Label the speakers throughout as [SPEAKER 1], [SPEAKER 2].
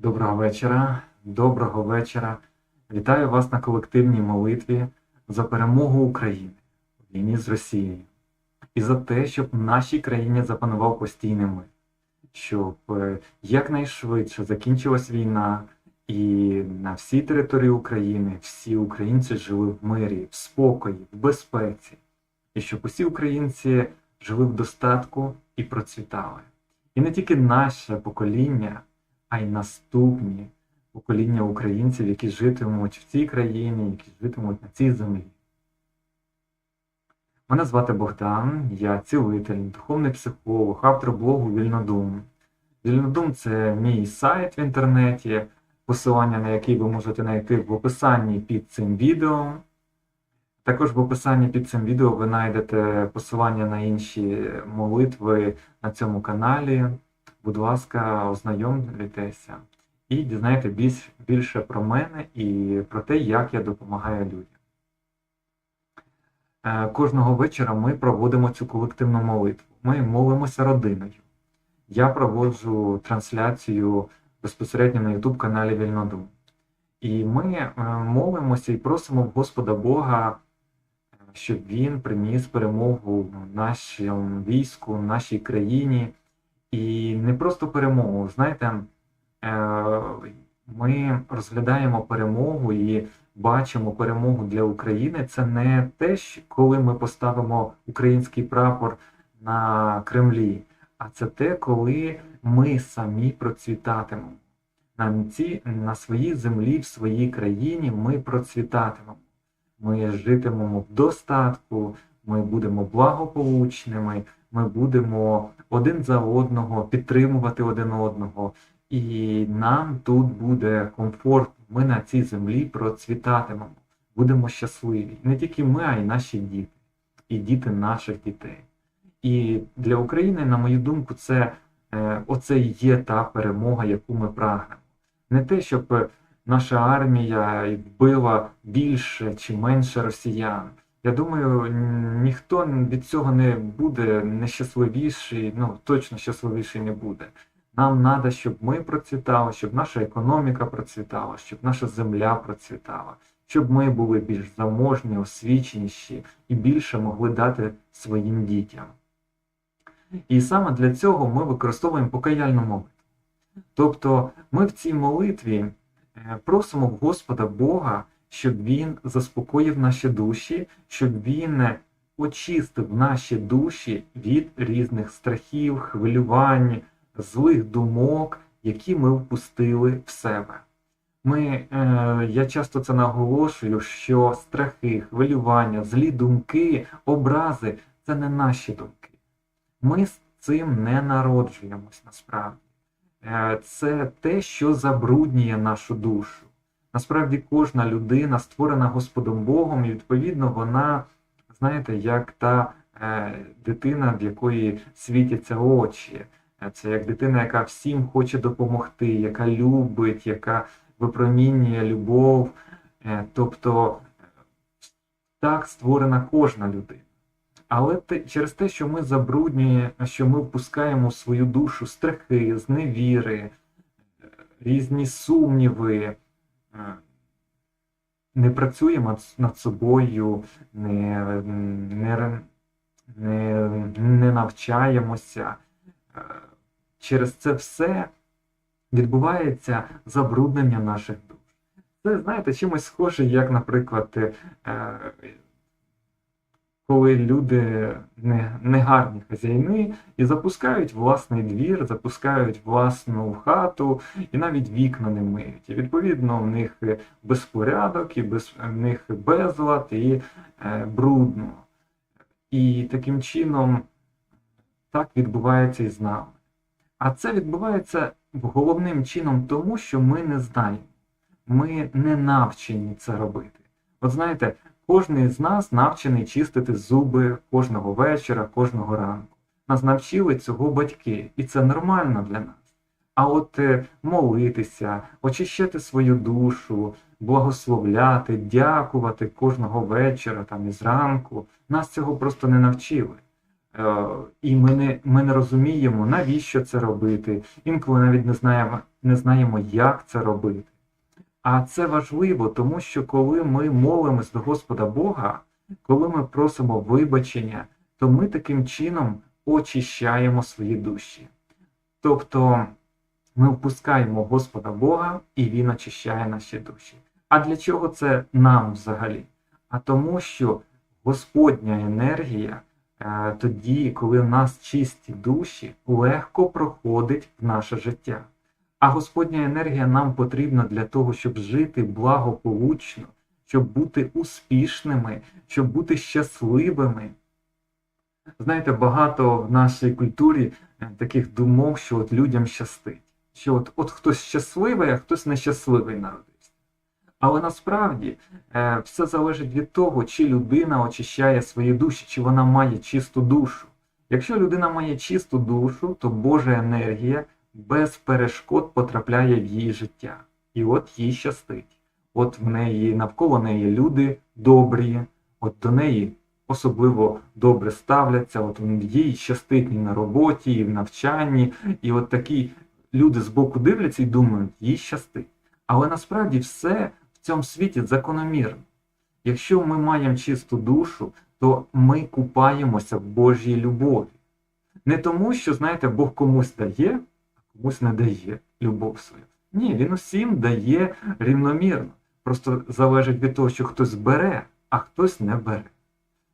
[SPEAKER 1] Доброго вечора, доброго вечора. Вітаю вас на колективній молитві за перемогу України у війні з Росією і за те, щоб в нашій країні запанував постійний мир, щоб е, якнайшвидше закінчилась війна і на всій території України всі українці жили в мирі, в спокої, в безпеці, і щоб усі українці жили в достатку і процвітали. І не тільки наше покоління а й наступні покоління українців, які житимуть в цій країні, які житимуть на цій землі. Мене звати Богдан, я цілитель, духовний психолог, автор блогу Вільнодум. Вільнодум це мій сайт в інтернеті, посилання на який ви можете знайти в описанні під цим відео. Також в описанні під цим відео ви знайдете посилання на інші молитви на цьому каналі. Будь ласка, ознайомлюйтеся і дізнайте більш, більше про мене і про те, як я допомагаю людям. Е, Кожного вечора ми проводимо цю колективну молитву. Ми молимося родиною. Я проводжу трансляцію безпосередньо на YouTube каналі Вільнодум. І ми е, молимося і просимо Господа Бога, е, щоб Він приніс перемогу нашому війську, нашій країні. І не просто перемогу. Знаєте, е, ми розглядаємо перемогу і бачимо перемогу для України. Це не те, коли ми поставимо український прапор на Кремлі, а це те, коли ми самі процвітатимемо. На, ці, на своїй землі, в своїй країні ми процвітатимемо. Ми житимемо в достатку, ми будемо благополучними, ми будемо один за одного підтримувати один одного, і нам тут буде комфортно. Ми на цій землі процвітатимемо, будемо щасливі. Не тільки ми, а й наші діти, і діти наших дітей. І для України, на мою думку, це е, оце і є та перемога, яку ми прагнемо. Не те, щоб наша армія вбила більше чи менше росіян. Я думаю, ніхто від цього не буде нещасливіший, ну точно щасливіший не буде. Нам треба, щоб ми процвітали, щоб наша економіка процвітала, щоб наша земля процвітала, щоб ми були більш заможні, освіченіші і більше могли дати своїм дітям. І саме для цього ми використовуємо покаяльну молитву. Тобто ми в цій молитві е, просимо Господа Бога щоб він заспокоїв наші душі, щоб він очистив наші душі від різних страхів, хвилювань, злих думок, які ми впустили в себе. Ми, е, Я часто це наголошую, що страхи, хвилювання, злі думки, образи це не наші думки. Ми з цим не народжуємось насправді. Е, Це те, що забруднює нашу душу. Насправді кожна людина створена Господом Богом, і відповідно вона, знаєте, як та е, дитина, в якої світяться очі. Це як дитина, яка всім хоче допомогти, яка любить, яка випромінює любов. Е, тобто так створена кожна людина. Але те, через те, що ми забруднюємо, що ми впускаємо в свою душу страхи, зневіри, різні сумніви не працюємо над собою, не, не, не, не навчаємося. Е, через це все відбувається забруднення наших душ. Це, знаєте, чимось схоже, як, наприклад, е, коли люди не, не гарні хазяїни і запускають власний двір, запускають власну хату і навіть вікна не миють. І відповідно в них безпорядок, і без, в них безлад і е, брудно. І таким чином так відбувається і з нами. А це відбувається головним чином тому, що ми не знаємо. Ми не навчені це робити. От знаєте, Кожний з нас навчений чистити зуби кожного вечора, кожного ранку. Нас навчили цього батьки, і це нормально для нас. А от е, молитися, очищати свою душу, благословляти, дякувати кожного вечора там і зранку, нас цього просто не навчили. Е, І ми не, ми не розуміємо, навіщо це робити. Інколи навіть не знаємо, не знаємо, як це робити. А це важливо, тому що коли ми молимось до Господа Бога, коли ми просимо вибачення, то ми таким чином очищаємо свої душі. Тобто ми впускаємо Господа Бога, і Він очищає наші душі. А для чого це нам взагалі? А тому, що Господня енергія е, тоді, коли в нас чисті душі, легко проходить в наше життя. А Господня енергія нам потрібна для того, щоб жити благополучно, щоб бути успішними, щоб бути щасливими. Знаєте, багато в нашій культурі е, таких думок, що от людям щастить. Що от, от хтось щасливий, а хтось нещасливий народився. Але насправді е, все залежить від того, чи людина очищає свої душі, чи вона має чисту душу. Якщо людина має чисту душу, то Божа енергія без перешкод потрапляє в її життя. І от їй щастить. От в неї навколо неї люди добрі, от до неї особливо добре ставляться, от їй щастить і на роботі, і в навчанні, і от такі люди збоку дивляться і думають, їй щастить. Але насправді все в цьому світі закономірно. Якщо ми маємо чисту душу, то ми купаємося в Божій любові. Не тому, що, знаєте, Бог комусь дає, комусь не дає любов свою. Ні, він усім дає рівномірно. Просто залежить від того, що хтось бере, а хтось не бере.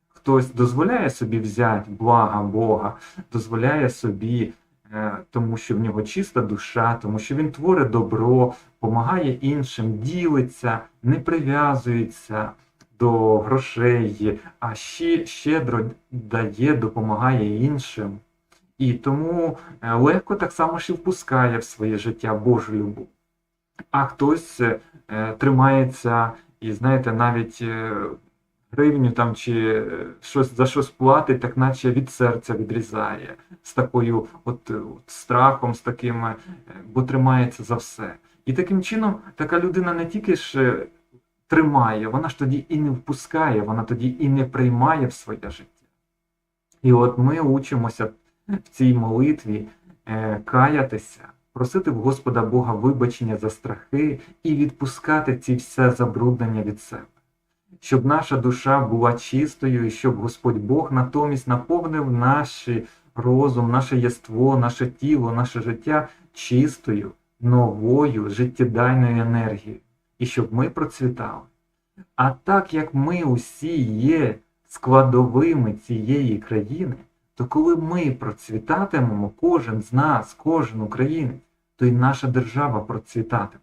[SPEAKER 1] Хтось дозволяє собі взяти блага Бога, дозволяє собі, е, тому що в нього чиста душа, тому що він творить добро, допомагає іншим, ділиться, не прив'язується до грошей, а ще щедро дає, допомагає іншим. І тому е, легко так само і впускає в своє життя Божу любов. А хтось е, тримається і, знаєте, навіть е, гривню там чи е, щось за щось платить, так наче від серця відрізає, з такою от, от страхом, з таким, е, бо тримається за все. І таким чином така людина не тільки ж е, тримає, вона ж тоді і не впускає, вона тоді і не приймає в своє життя. І от ми учимося в цій молитві е, каятися, просити в Господа Бога вибачення за страхи і відпускати ці все забруднення від себе. Щоб наша душа була чистою, і щоб Господь Бог натомість наповнив наш розум, наше єство, наше тіло, наше життя чистою, новою, життєдайною енергією, і щоб ми процвітали. А так як ми усі є складовими цієї країни, то коли ми процвітатимемо, кожен з нас, кожен українець, то й наша держава процвітатиме.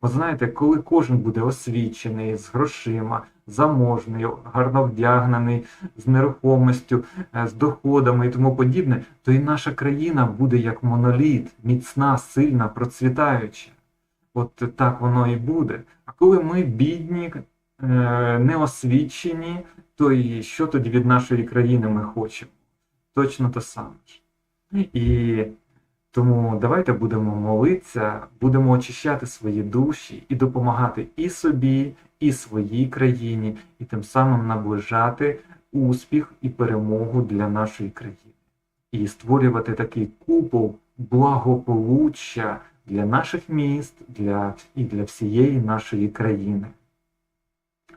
[SPEAKER 1] От знаєте, коли кожен буде освічений, з грошима, заможний, гарно вдягнений, з нерухомістю, е, з доходами і тому подібне, то і наша країна буде як моноліт, міцна, сильна, процвітаюча. От так воно і буде. А коли ми бідні, е, неосвічені, то і що тоді від нашої країни ми хочемо? Точно те саме ж. І тому давайте будемо молитися, будемо очищати свої душі і допомагати і собі, і своїй країні, і тим самим наближати успіх і перемогу для нашої країни. І створювати такий купол благополуччя для наших міст для, і для всієї нашої країни.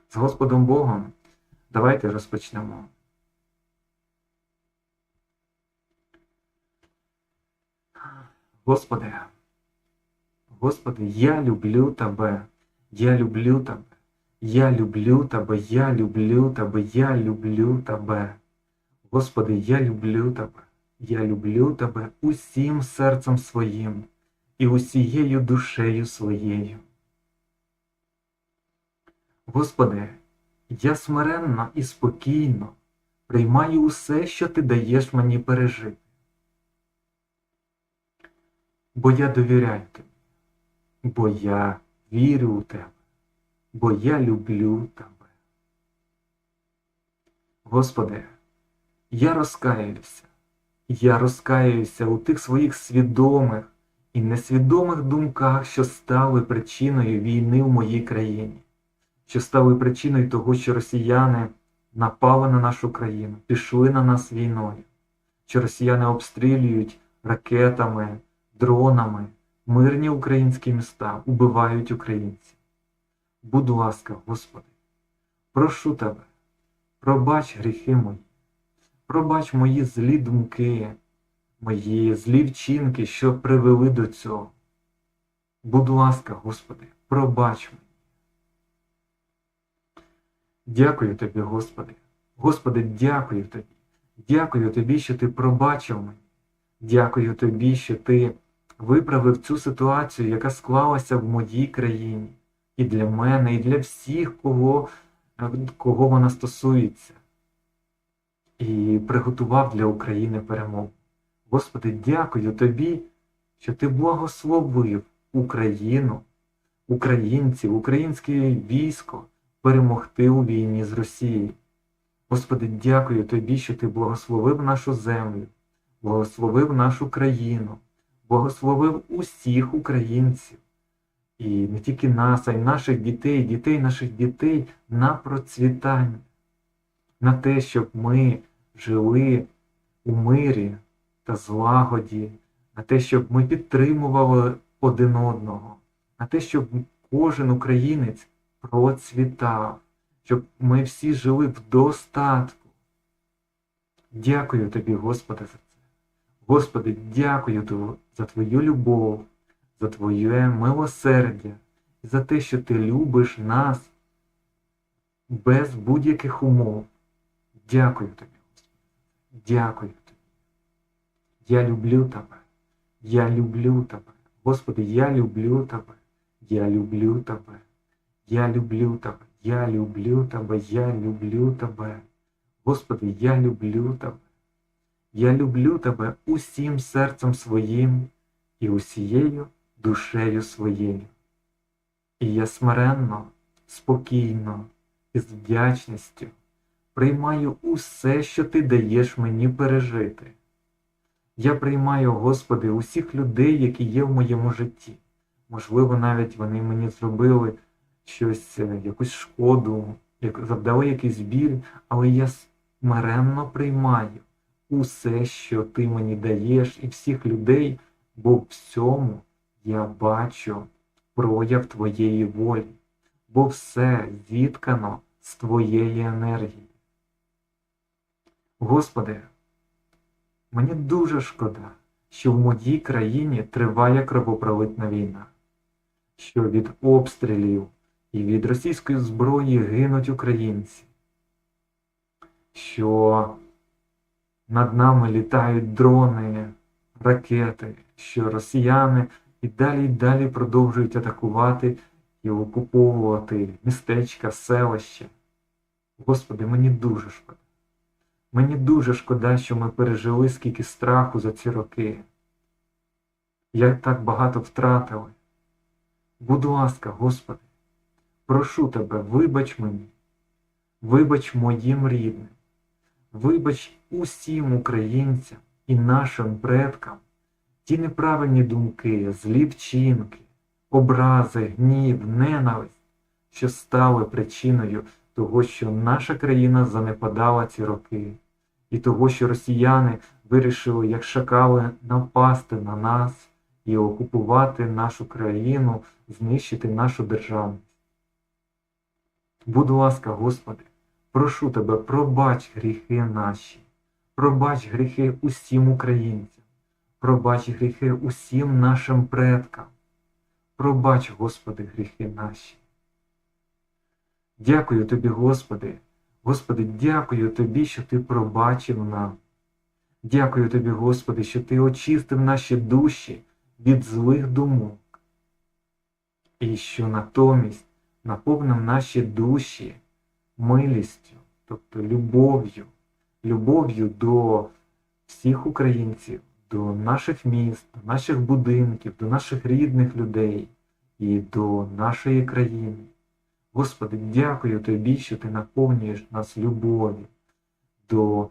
[SPEAKER 1] З Господом Богом давайте розпочнемо. Господи, Господи, я люблю Тебе, я люблю Тебе, я люблю Тебе, я люблю Тебе, я люблю Тебе. Господи, я люблю Тебе, я люблю Тебе усім серцем своїм і усією душею своєю. Господи, я смиренно і спокійно приймаю усе, що Ти даєш мені пережити бо я довіряю тобі, бо я вірю у тебе, бо я люблю тебе. Господи, я розкаюся, я розкаюся у тих своїх свідомих і несвідомих думках, що стали причиною війни в моїй країні, що стали причиною того, що росіяни напали на нашу країну, пішли на нас війною, що росіяни обстрілюють ракетами, дронами, мирні українські міста, убивають українців. Будь ласка, Господи, прошу Тебе, пробач гріхи мої, пробач мої злі думки, мої злі вчинки, що привели до цього. Будь ласка, Господи, пробач мені. Дякую Тобі, Господи. Господи, дякую Тобі. Дякую Тобі, що Ти пробачив мені. Дякую Тобі, що Ти виправив цю ситуацію, яка склалася в моїй країні. І для мене, і для всіх, кого, кого вона стосується. І приготував для України перемогу. Господи, дякую Тобі, що Ти благословив Україну, українців, українське військо перемогти у війні з Росією. Господи, дякую Тобі, що Ти благословив нашу землю, благословив нашу країну, благословив усіх українців. І не тільки нас, а й наших дітей, дітей наших дітей на процвітання, на те, щоб ми жили у мирі та злагоді, на те, щоб ми підтримували один одного, на те, щоб кожен українець процвітав, щоб ми всі жили в достатку. Дякую тобі, Господи, за це. Господи, дякую тобі за Твою любов, за Твоє милосердя і за те, що Ти любиш нас без будь-яких умов. Дякую тобі, Господи. Дякую тобі. Я люблю тебе. Я люблю тебе. Господи, я люблю тебе. Я люблю тебе. Я люблю тебе. Я люблю тебе. Я люблю тебе. Господи, я люблю тебе. Я люблю тебе усім серцем своїм і усією душею своєю. І я смиренно, спокійно і з вдячністю приймаю усе, що ти даєш мені пережити. Я приймаю, Господи, усіх людей, які є в моєму житті. Можливо, навіть вони мені зробили щось, е, якусь шкоду, завдали якийсь біль, але я смиренно приймаю усе, що ти мені даєш, і всіх людей, бо в всьому я бачу прояв твоєї волі, бо все зіткано з твоєї енергії. Господи, мені дуже шкода, що в моїй країні триває кровопролитна війна, що від обстрілів і від російської зброї гинуть українці, що над нами літають дрони, ракети, що росіяни і далі й далі продовжують атакувати і окуповувати містечка, селища. Господи, мені дуже шкода. Мені дуже шкода, що ми пережили скільки страху за ці роки. Я так багато втратили. Будь ласка, Господи, прошу Тебе, вибач мені, вибач моїм рідним, вибач усім українцям і нашим предкам ті неправильні думки, злі вчинки, образи, гнів, ненависть, що стали причиною того, що наша країна занепадала ці роки, і того, що росіяни вирішили, як шакали, напасти на нас і окупувати нашу країну, знищити нашу державність. Будь ласка, Господи, прошу Тебе, пробач гріхи наші, пробач гріхи усім українцям, пробач гріхи усім нашим предкам, пробач, Господи, гріхи наші. Дякую Тобі, Господи, Господи, дякую Тобі, що Ти пробачив нам. Дякую Тобі, Господи, що Ти очистив наші душі від злих думок. І що натомість наповнив наші душі милістю, тобто любов'ю, любов'ю до всіх українців, до наших міст, до наших будинків, до наших рідних людей і до нашої країни. Господи, дякую Тобі, що Ти наповнюєш нас любов'ю до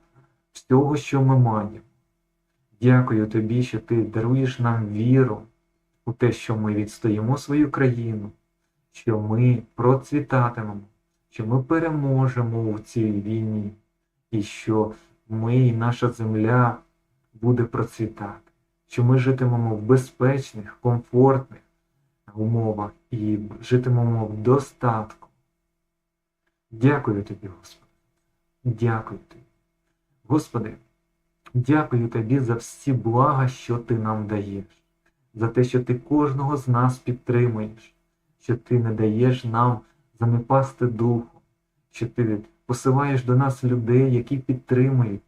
[SPEAKER 1] всього, що ми маємо. Дякую Тобі, що Ти даруєш нам віру у те, що ми відстоїмо свою країну, що ми процвітатимемо, що ми переможемо у цій війні, і що ми і наша земля буде процвітати, що ми житимемо в безпечних, комфортних умовах і житимемо в достатку. Дякую тобі, Господи. Дякую тобі. Господи, дякую тобі за всі блага, що ти нам даєш, за те, що ти кожного з нас підтримуєш, що ти не даєш нам занепасти духу, що ти посилаєш до нас людей, які підтримують.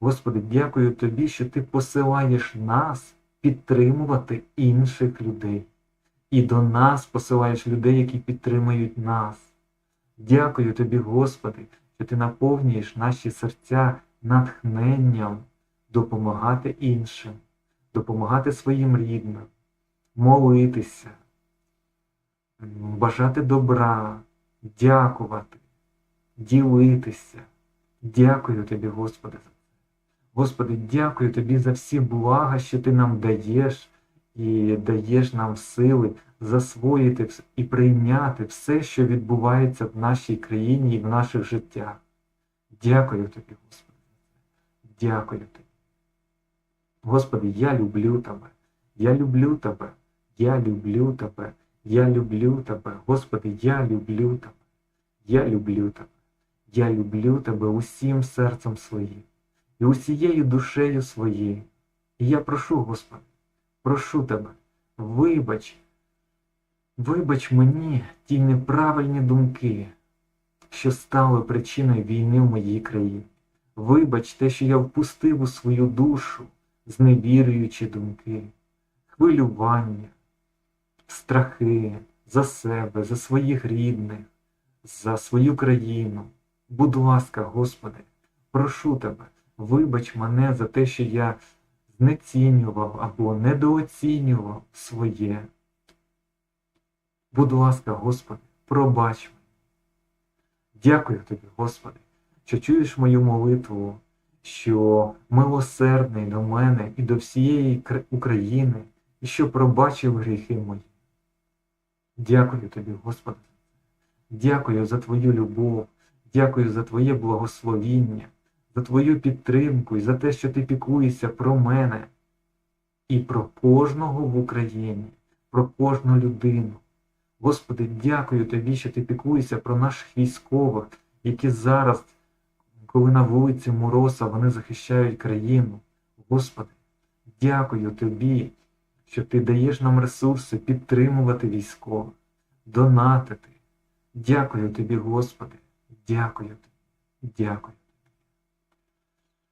[SPEAKER 1] Господи, дякую тобі, що ти посилаєш нас підтримувати інших людей. І до нас посилаєш людей, які підтримують нас. Дякую тобі, Господи, що ти наповнюєш наші серця натхненням допомагати іншим, допомагати своїм рідним, молитися, бажати добра, дякувати, ділитися. Дякую тобі, Господи, за це. Господи, дякую тобі за всі блага, що ти нам даєш, і даєш нам сили засвоїти і прийняти все, що відбувається в нашій країні і в наших життях. Дякую тобі, Господи. Дякую тобі. Господи, я люблю тебе. Я люблю тебе. Я люблю тебе. Я люблю тебе. Господи, я люблю тебе. Я люблю тебе. Я люблю тебе усім серцем своїм і усією душею своєю. І я прошу, Господи, прошу тебе, вибач, вибач мені ті неправильні думки, що стали причиною війни в моїй країні. Вибач те, що я впустив у свою душу зневірюючі думки, хвилювання, страхи за себе, за своїх рідних, за свою країну. Будь ласка, Господи, прошу тебе, вибач мене за те, що я знецінював або недооцінював своє. Будь ласка, Господи, пробач мене. Дякую тобі, Господи, що чуєш мою молитву, що милосердний до мене і до всієї України, і що пробачив гріхи мої. Дякую тобі, Господи. Дякую за Твою любов, дякую за Твоє благословіння, за Твою підтримку і за те, що Ти піклуєшся про мене і про кожного в Україні, про кожну людину. Господи, дякую Тобі, що Ти піклуєшся про наших військових, які зараз, коли на вулиці Мороса, вони захищають країну. Господи, дякую Тобі, що Ти даєш нам ресурси підтримувати військових, донатити. Дякую Тобі, Господи, дякую Тобі, дякую.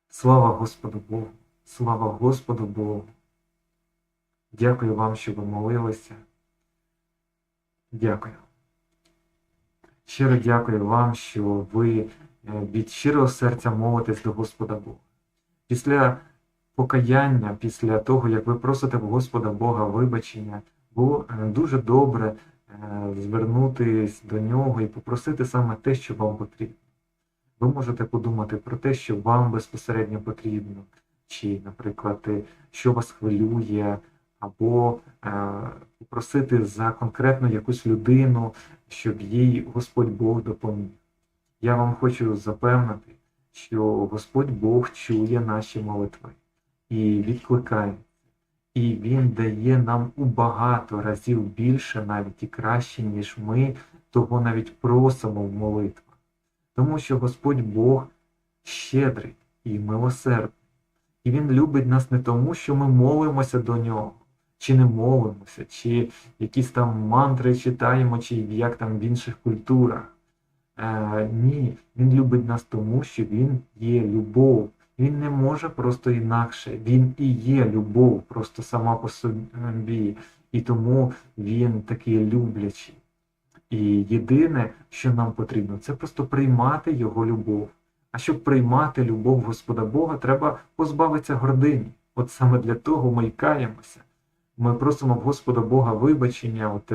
[SPEAKER 1] Слава Господу Богу, слава Господу Богу. Дякую вам, що ви молилися. Дякую. Щиро дякую вам, що ви е, від щирого серця молитесь до Господа Бога. Після покаяння, після того, як ви просите в Господа Бога вибачення, було е, дуже добре е, звернутись до нього і попросити саме те, що вам потрібно. Ви можете подумати про те, що вам безпосередньо потрібно, чи, наприклад, що вас хвилює, або е, попросити за конкретну якусь людину, щоб їй Господь Бог допоміг. Я вам хочу запевнити, що Господь Бог чує наші молитви і відкликає. І Він дає нам у багато разів більше, навіть і краще, ніж ми того навіть просимо в молитвах. Тому що Господь Бог щедрий і милосердний. І Він любить нас не тому, що ми молимося до нього, чи не молимося, чи якісь там мантри читаємо, чи як там в інших культурах. Е, ні, Він любить нас тому, що Він є любов. Він не може просто інакше. Він і є любов, просто сама по собі. І тому він такий люблячий. І єдине, що нам потрібно, це просто приймати його любов. А щоб приймати любов Господа Бога, треба позбавитися гордині. От саме для того ми й каємося. Ми просимо в Господа Бога вибачення, от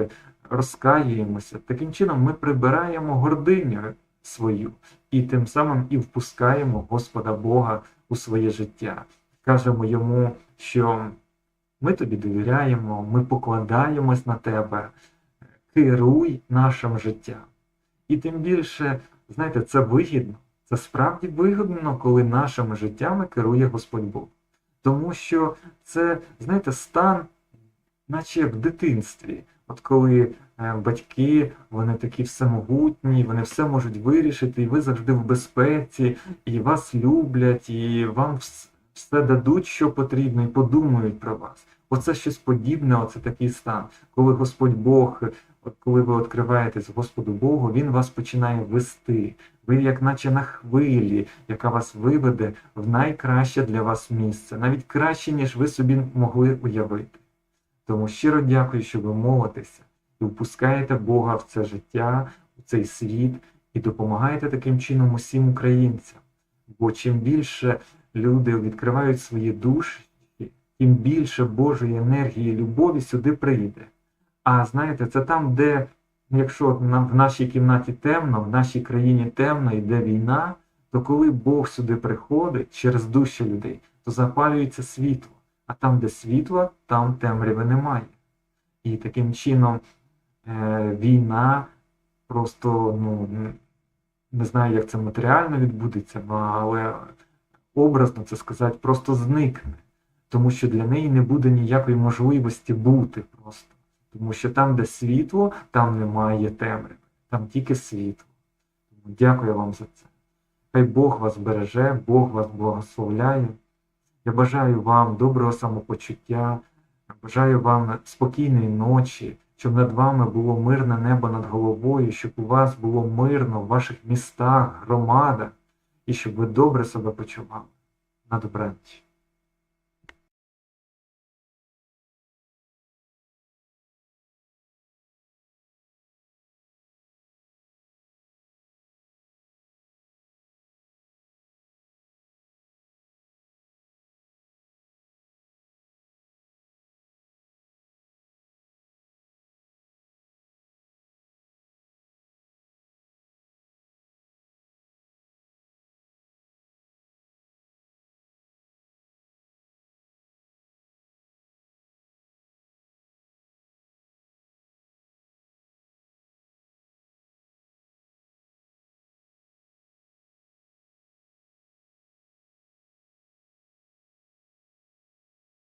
[SPEAKER 1] розкаюємося. Таким чином ми прибираємо гординю свою і тим самим і впускаємо Господа Бога у своє життя. Кажемо йому, що ми тобі довіряємо, ми покладаємось на тебе, керуй нашим життям. І тим більше, знаєте, це вигідно. Це справді вигідно, коли нашими життями керує Господь Бог. Тому що це, знаєте, стан, наче в дитинстві. От коли е, батьки, вони такі всемогутні, вони все можуть вирішити, і ви завжди в безпеці, і вас люблять, і вам все дадуть, що потрібно, і подумають про вас. Оце щось подібне, оце такий стан. Коли Господь Бог, от коли ви відкриваєтесь Господу Богу, Він вас починає вести. Ви як наче на хвилі, яка вас виведе в найкраще для вас місце, навіть краще, ніж ви собі могли уявити. Тому щиро дякую, що ви молитеся і впускаєте Бога в це життя, в цей світ і допомагаєте таким чином усім українцям. Бо чим більше люди відкривають свої душі, тим більше Божої енергії і любові сюди прийде. А знаєте, це там, де, якщо в нашій кімнаті темно, в нашій країні темно, йде війна, то коли Бог сюди приходить через душі людей, то запалюється світло. А там, де світло, там темряви немає. І таким чином е, війна просто, ну, не знаю, як це матеріально відбудеться, але образно це сказати, просто зникне. Тому що для неї не буде ніякої можливості бути просто. Тому що там, де світло, там немає темряви, там тільки світло. Дякую вам за це. Хай Бог вас береже, Бог вас благословляє. Я бажаю вам доброго самопочуття, бажаю вам спокійної ночі, щоб над вами було мирне небо над головою, щоб у вас було мирно в ваших містах, громадах, і щоб ви добре себе почували. На добраніч.